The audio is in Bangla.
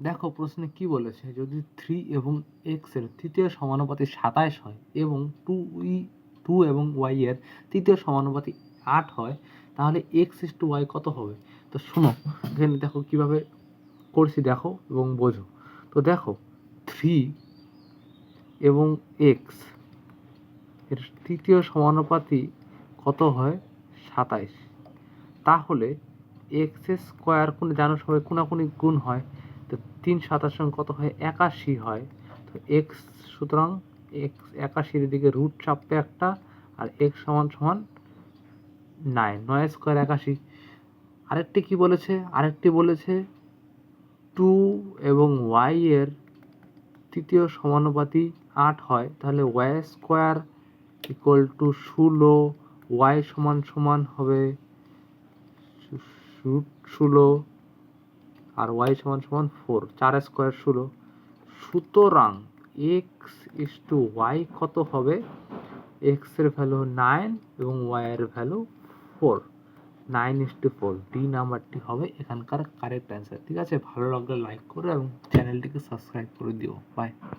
দেখো প্রশ্নে কি বলেছে? যদি থ্রি এবং এক্সের তৃতীয় সমানুপাতি সাতাইশ হয় এবং টু ই টু এবং ওয়াই এর তৃতীয় সমানুপাতি আট হয়, তাহলে এক্স ইস টু ওয়াই কত হবে? তো শোনো, এখানে দেখো কীভাবে করছি দেখো এবং বোঝো। তো দেখো থ্রি এবং এক্সের তৃতীয় সমানুপাতি কত হয়? সাতাইশ। তাহলে এক্স স্কোয়ার কোন জানো সবাই কোনাকুনি গুণ হয়? তো তিন সাতাশ সঙ্গে কত হয়? একাশি হয়। তো এক্স সুতরাং এক্স একাশির দিকে রুট চাপবে একটা, আর এক্স সমান সমান নাইন নয় স্কোয়ার একাশি। আরেকটি কি বলেছে? আরেকটি বলেছে টু এবং ওয়াই এর তৃতীয় সমানুপাতি আট হয়। তাহলে ওয়াই স্কোয়ার ইকুয়াল টু ষোলো ওয়াই সমান সমান হবে রুট ষোলো। আর ওয়াই সমান সমান ফোর চার স্কোয়ার ষোলো। সুতরাং এক্স ইস টু ওয়াই কত হবে? এক্সের ভ্যালু নাইন এবং ওয়াই এর value four nine is to four D নাম্বারটি হবে এখানকার কারেক্ট অ্যান্সার ঠিক আছে? ভালো লাগলে লাইক করো এবং চ্যানেলটিকে সাবস্ক্রাইব করে দিও। বাই